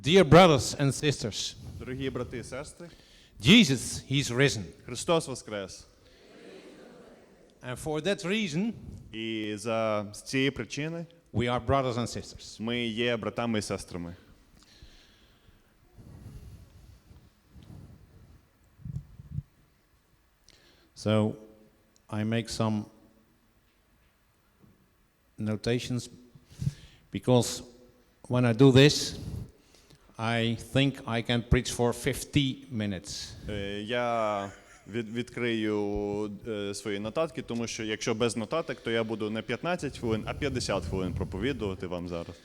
Dear brothers and sisters, Дорогі брати і сестри, Jesus, He's risen. Христос Воскрес! And for that reason, І за з цієї причини we are brothers and sisters. ми є братами і сестрами. So I make some notations because when I do this, I think I can preach for 50 minutes. Е, Я від, відкрию е, свої нотатки, тому що якщо без нотаток, то я буду не 15 хвилин, а 50 хвилин проповідувати вам зараз.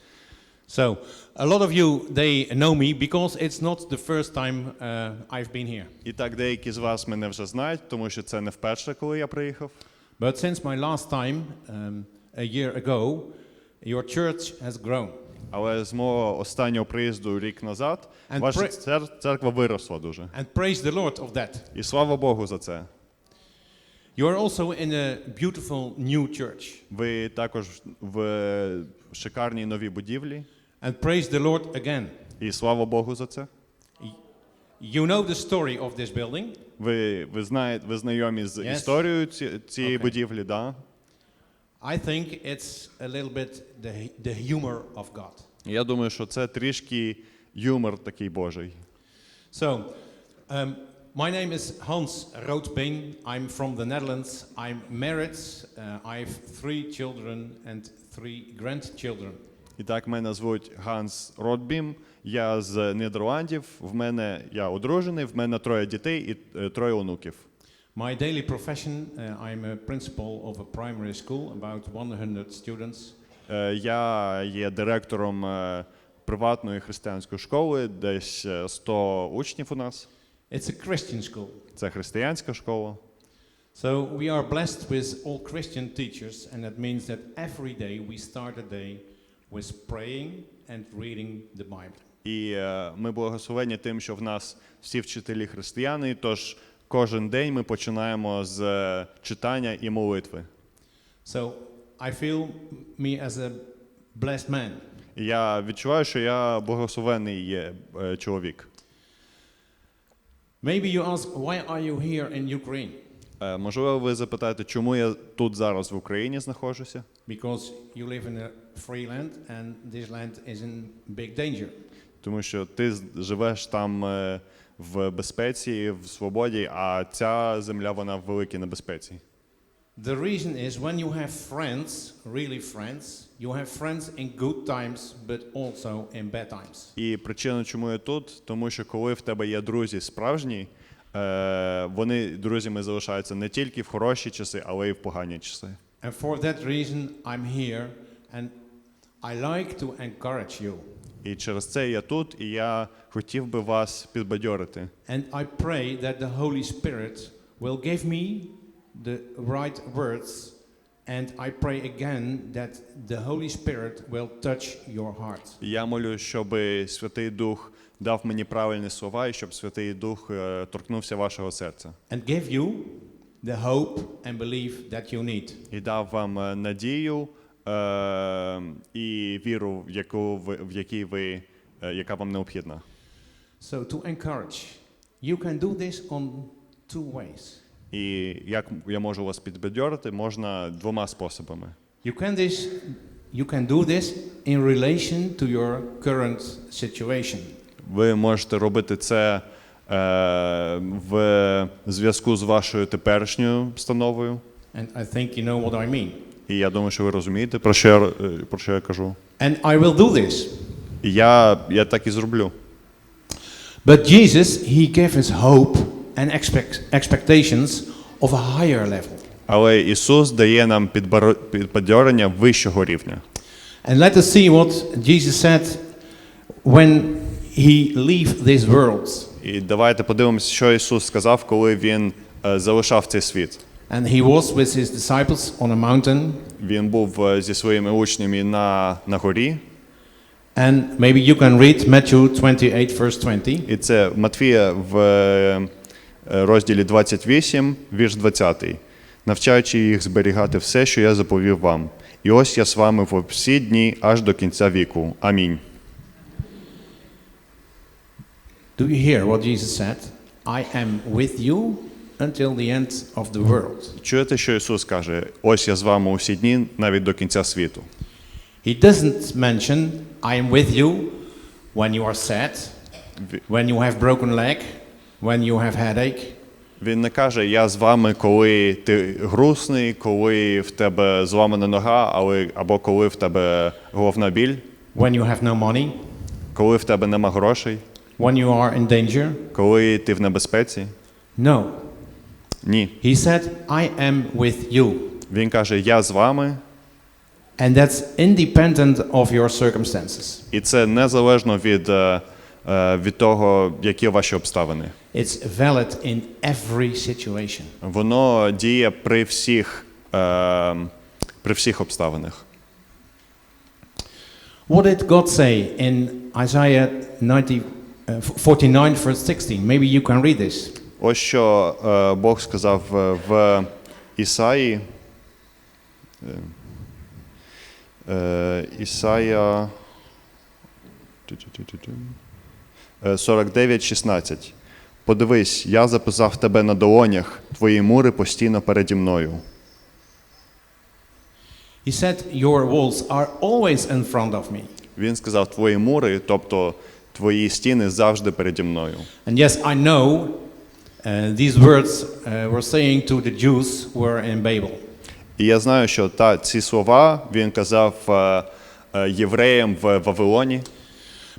So a lot of you they know me because it's not the first time uh, I've been here. І так, деякі з вас мене вже знають, тому що це не вперше, коли я приїхав. But since my last time, um, a year ago, your church has grown. Але з мого останнього приїзду рік назад And ваша цер- церква виросла дуже. And praise the Lord of that. І слава Богу за це. You are also in a beautiful new church. Ви також в шикарній новій будівлі. And praise the Lord again. І слава Богу за це. You know the story of this building. Ви, ви знаєте, ви знайомі з Yes. історією ці, цієї Okay. будівлі, да? I think it's a little bit the, the humor of God. Я думаю, що це трішки юмор такий Божий. So, um, my name is Hans Roodbeen. I'm from the Netherlands. I'm married. Uh, I have three children and three grandchildren. І так, мене звуть Ганс Ротбім. Я з Нідерландів. В мене я одружений, в мене троє дітей і е, троє онуків. My daily profession, uh, I'm a principal of a primary school, about 100 students. Е, Я є директором е, приватної християнської школи, десь е, 100 учнів у нас. It's a Christian school. Це християнська школа. So we are blessed with all Christian teachers, and that means that every day we start a day with praying and reading the Bible. І е, ми благословені тим, що в нас всі вчителі християни, тож кожен день ми починаємо з е, читання і молитви. So I feel me as a blessed man. Я відчуваю, що я благословений є е, чоловік. Maybe you ask, why are you here in Ukraine? Е, Можливо, ви запитаєте, чому я тут зараз в Україні знаходжуся? Because you live in a free land, and this land is in big danger. Тому що ти живеш там в безпеці, в свободі, а ця земля вона в великій небезпеці. The reason is when you have friends, really friends, you have friends in good times, but also in bad times. І причина, чому я тут, тому що коли в тебе є друзі справжні, е, вони друзями залишаються не тільки в хороші часи, але й в погані часи. And for that reason, I'm here, and I like to encourage you. І через це я тут, і я хотів би вас підбадьорити. And I pray that the Holy Spirit will give me the right words, and I pray again that the Holy Spirit will touch your heart. Я молю, щоб Святий Дух дав мені правильні слова, і щоб Святий Дух е, торкнувся вашого серця And give you the hope and belief that you need. і дав вам е, надію е, і віру, в яку ви в якій ви е, яка вам необхідна. So, to encourage, you can do this on two ways. І як я можу вас підбадьорити, можна двома способами. You can, this, you can do this in relation to your current situation. Ви можете робити це е, в зв'язку з вашою теперішньою становою. And I think you know what I mean. І я думаю, що ви розумієте, про що я, е, про що я кажу. And I will do this. І я, я так і зроблю. But Jesus, he gave us hope and expect, expectations of a higher level. Але Ісус дає нам підбадьорення вищого рівня. And let us see what Jesus said when he left this world. І давайте подивимося, що Ісус сказав, коли Він е, залишав цей світ. And he was with his disciples on a mountain. Він був е, зі своїми учнями на, на горі, And maybe you can read Matthew 28, verse 20. і це Матвія в е, розділі 28, вірш 20. навчаючи їх зберігати все, що я заповів вам. І ось я з вами в всі дні аж до кінця віку. Амінь. Do you hear what Jesus said? I am with you until the end of the world. Чуєте, що Ісус каже: ось я з вами усі дні, навіть до кінця світу. He doesn't mention, I am with you when you are sad, when you have broken leg, when you have headache. Він не каже, я з вами, коли ти грустний, коли в тебе зламана нога, але, або коли в тебе головна біль, when you have no money, коли в тебе нема грошей, when you are in danger. коли ти в небезпеці. No. Ні. He said, I am with you. Він каже, я з вами, And that's independent of your circumstances. і це незалежно від, е, е, від того, які ваші обставини. It's valid in every situation. Воно діє при всіх, е, при всіх обставинах. What did God say in Isaiah 90, uh, 49, verse 16? Maybe you can read this. Ось що е, Бог сказав е, в Ісаї. Е, Ісая ту-ту-ту-ту-ту. Е, 49, 16. Подивись, я записав тебе на долонях, твої мури постійно переді мною. He said, Your walls are always in front of me. Він сказав, твої мури, тобто твої стіни завжди переді мною. And yes, I know these words uh, were saying to the Jews who were in Babel. І я знаю, що та, ці слова він казав е, е, євреям в Вавилоні.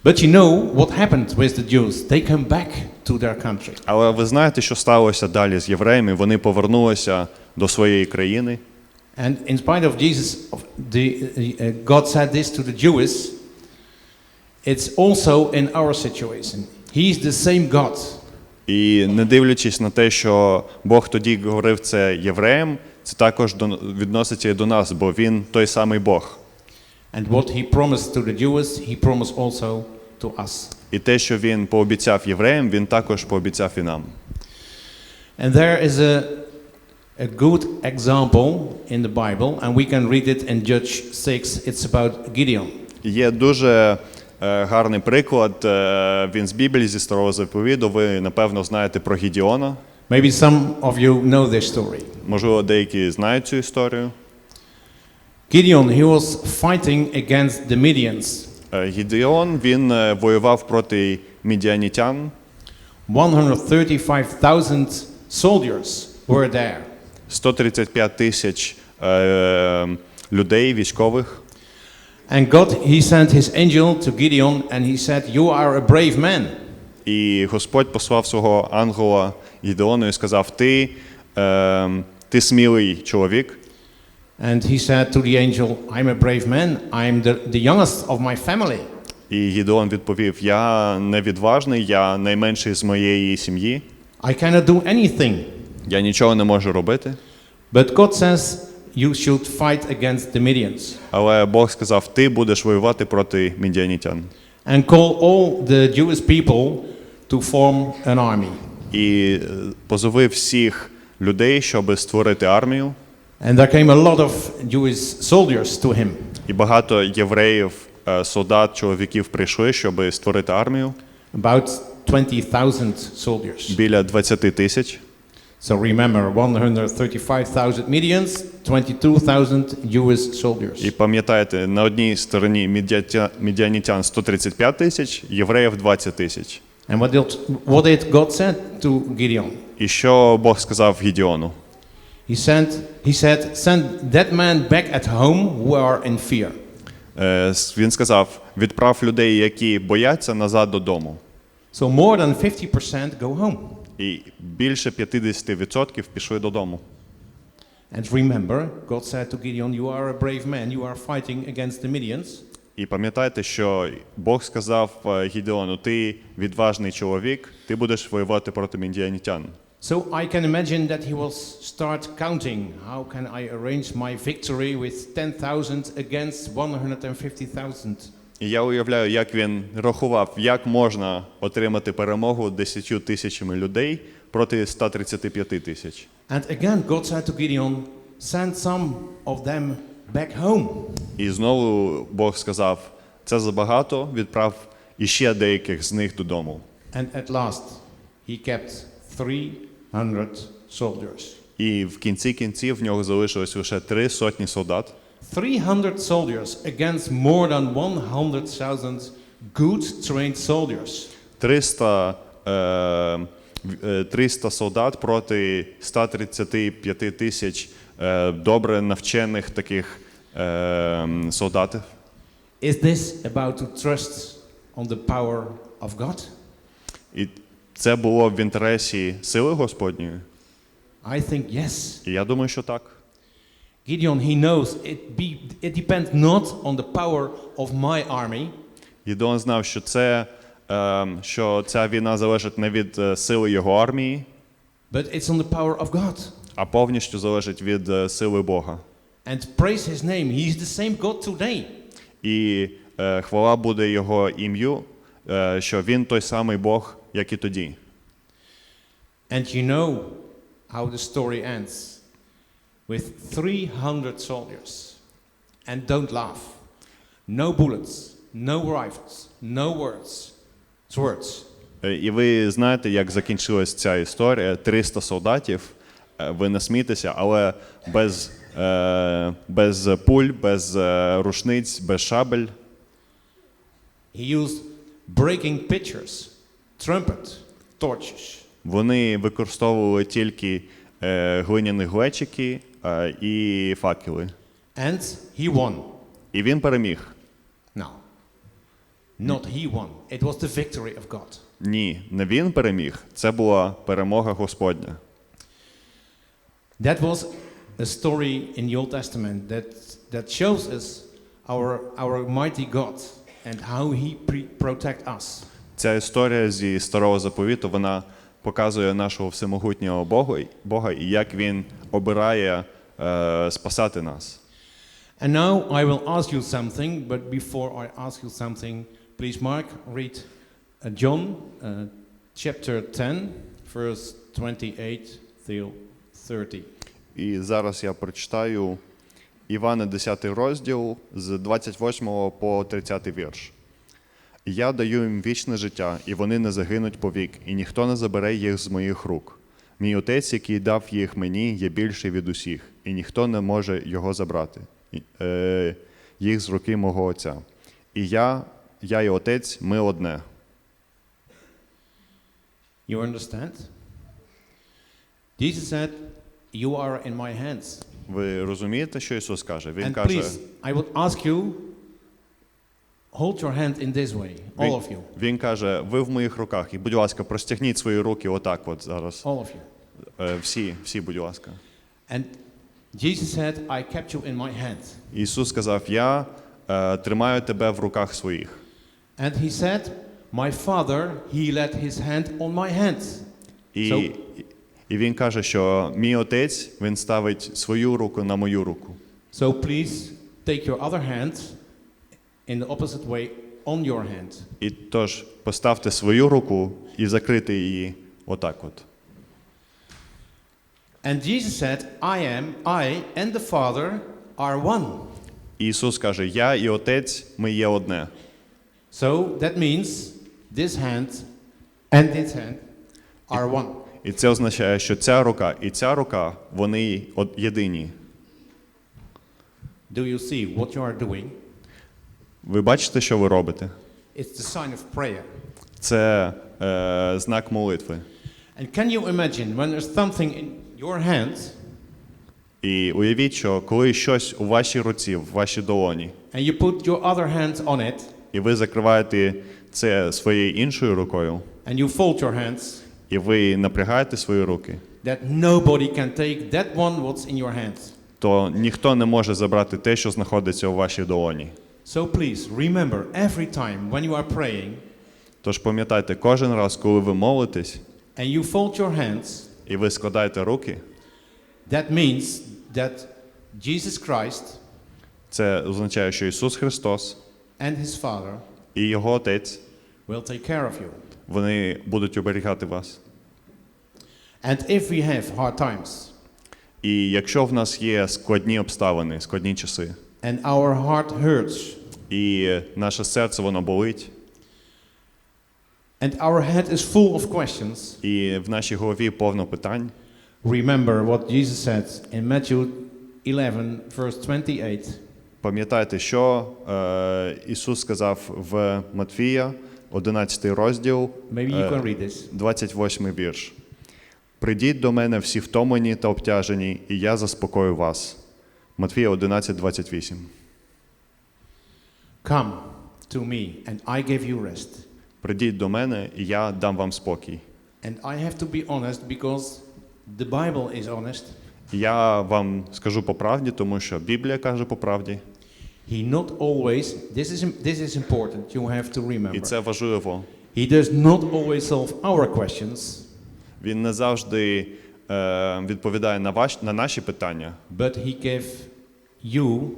But you know what happened with the Jews? They come back to their country. Але ви знаєте, що сталося далі з євреями? Вони повернулися до своєї країни. And in spite of Jesus, of the, uh, God said this to the Jews, it's also in our situation. He's the same God. І не дивлячись на те, що Бог тоді говорив це євреям, це також відноситься і до нас, бо він той самий Бог. And what he promised to the Jews, he promised also to us. І те, що він пообіцяв євреям, він також пообіцяв і нам. And there is a, a good example in the Bible, and we can read it in Judge 6. It's about Gideon. Є дуже гарний приклад. е, він з Біблії зі старого заповіду. Ви напевно знаєте про Гідіона. Maybe some of you know this story. Можливо, деякі знають цю історію. Gideon, he was fighting against the Midians. Е, Гідеон він е, воював проти мідіанітян. 135,000 soldiers were there. 135 тисяч е, людей, військових. And God, he sent his angel to Gideon and he said, You are a brave man. І Господь послав свого ангела Гідеону і сказав: Ти, е, ти смілий чоловік. And he said to the angel, I'm a brave man. I'm the, the youngest of my family. І Гідеон відповів: Я невідважний, я найменший з моєї сім'ї. I cannot do anything. Я нічого не можу робити. But God says, You should fight against the Midians Але Бог сказав: Ти будеш воювати проти мідіанітян. and call all the Jewish people to form an army. І е, позови всіх людей, щоб створити армію. And there came a lot of Jewish soldiers to him. І багато євреїв, е, солдат, чоловіків прийшли, щоб створити армію. About 20,000 soldiers. Біля 20 тисяч. So remember 135,000 Midians, 22,000 Jewish soldiers. І пам'ятаєте, на одній стороні мідіанітян 135 тисяч, євреїв 20 тисяч. And what did, what did God say to Gideon? І що Бог сказав Гідіону? He sent, he said, send that man back at home who are in fear. Е, Він сказав: відправ людей, які бояться назад додому. So more than 50% go home. І більше 50% пішли додому. And remember, God said to Gideon, You are a brave man, you are fighting against the Midians. І пам'ятайте, що Бог сказав е, Гідеону: ти відважний чоловік, ти будеш воювати проти мідіанітян. So I can imagine that he will start counting. How can I arrange my victory with 10,000 against 150,000? І я уявляю, як він рахував, як можна отримати перемогу 10 тисячами людей проти 135 тисяч. And again, God said to Gideon, Send some of them back home. І знову Бог сказав: це забагато, відправ іще деяких з них додому. And at last, he kept 300 soldiers. І в кінці кінців в нього залишилось лише три сотні солдат. 300 soldiers against more than 100,000 good trained soldiers. 300, е, е, 300 солдат проти 135 тисяч е, добре навчених таких е, солдатів. Is this about to trust on the power of God? І це було в інтересі сили Господньої. I think yes. І я думаю, що так. Gideon, he knows it, be, it depends not on the power of my army, Гідеон знав, що це е, що ця війна залежить не від е, сили його армії, but it's on the power of God. а повністю залежить від е, сили Бога. And praise his name. He is the same God today. І е, хвала буде його ім'ю, е, що він той самий Бог, як і тоді. And you know how the story ends with 300 soldiers. And don't laugh. No bullets, no rifles, no words. Swords. Е, І ви знаєте, як закінчилась ця історія. 300 солдатів, е, ви не смійтеся, але без, е, без пуль, без рушниць, без шабель. He used breaking pitchers, trumpet, torches. Вони використовували тільки е, глиняні глечики е, і факели. And he won. І він переміг. No. Not he won. It was the victory of God. Ні, не він переміг, це була перемога Господня. That was a story in the Old Testament that, that shows us our, our mighty God and how he protect us. Ця історія зі старого заповіту вона показує нашого всемогутнього Бога, Бога і як він обирає е, спасати нас. And now I will ask you something, but before I ask you something, please, Mark, read uh, John uh, chapter 10, verse 28 till 30. І зараз я прочитаю Івана 10 розділ з 28 по 30 вірш. Я даю їм вічне життя, і вони не загинуть повік, і ніхто не забере їх з моїх рук. Мій отець, який дав їх мені, є більший від усіх, і ніхто не може його забрати, е, їх з руки мого отця. І я, я і отець, ми одне. You understand? Jesus said, You are in my hands. Ви розумієте, що Ісус каже? Він and каже, please, I would ask you, hold your hand in this way, all of you, він каже, ви в моїх руках, і, будь ласка, простягніть свої руки отак от зараз. all of you. Е, Всі, всі, будь ласка. And Jesus said, I kept you in my hand. Ісус сказав: Я е, тримаю тебе в руках своїх. And he said, My father, he let his hand on my hand. І, So- і він каже, що мій отець він ставить свою руку на мою руку. So please take your other hand in the opposite way on your hand. І тож поставте свою руку і закрити її отак. От. And Jesus said, I am, I and the Father are one. Ісус каже: Я і отець, ми є одне. So that means this hand and this hand are one. І це означає, що ця рука і ця рука вони єдині. Do you see what you are doing? Ви бачите, що ви робите? It's the sign of prayer. Це е, знак молитви. And can you imagine when there's something in your hands І уявіть, що коли щось у вашій руці, в вашій долоні, and you put your other hand on it і ви закриваєте це своєю іншою рукою, and you fold your hands, і ви напрягаєте свої руки, that nobody can take that one what's in your hands. то ніхто не може забрати те, що знаходиться у вашій долоні. So please remember every time when you are praying Тож пам'ятайте, кожен раз, коли ви молитесь and you fold your hands, і ви складаєте руки, that means that Jesus Christ це означає, що Ісус Христос and his Father і Його Отець will take care of you. вони будуть оберігати вас. And if we have hard times І якщо в нас є складні обставини, складні часи, and our heart hurts, і наше серце воно болить, and our head is full of questions, і в нашій голові повно питань. remember what Jesus said in Matthew 11, verse 28. Пам'ятайте, що е, Ісус сказав в Матфія, 11 розділ, е, can read this. 28 вірш. Придіть до мене всі втомлені та обтяжені, і я заспокою вас. Матфія 11, 28. Come to me, and I give you rest. Придіть до мене, і я дам вам спокій. And I have to be honest because the Bible is honest. Я вам скажу по правді, тому що Біблія каже по правді, He not always, this is, this is important, you have to і це важливо. He does not always solve our questions, Він не завжди е, відповідає на, ваш, на наші питання, but he gave you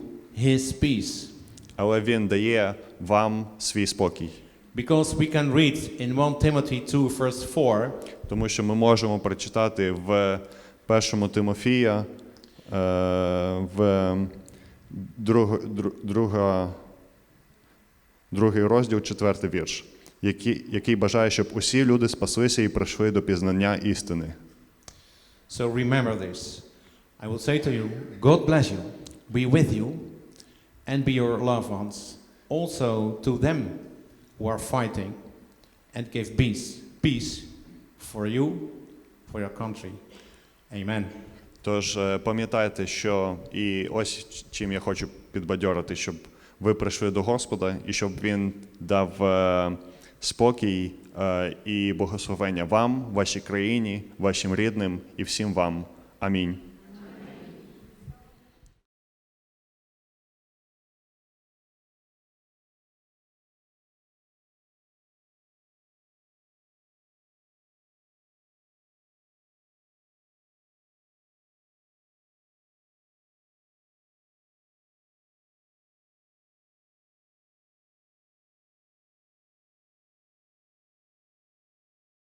his peace. але він дає вам свій спокій. Because we can read in 1 Timothy 2, verse 4, Тому що ми можемо прочитати в першому Тимофія, е, в друг, дру- друга, другий розділ, четвертий вірш, який, який бажає, щоб усі люди спаслися і прийшли до пізнання істини. So remember this. I will say to you, God bless you, be with you, and be your loved ones. Also to them who are fighting, and give peace, peace for you, for your country. Amen. Тож е, пам'ятайте, що і ось чим я хочу підбадьорити, щоб ви прийшли до Господа і щоб Він дав е, спокій е, і благословення вам, вашій країні, вашим рідним і всім вам. Амінь.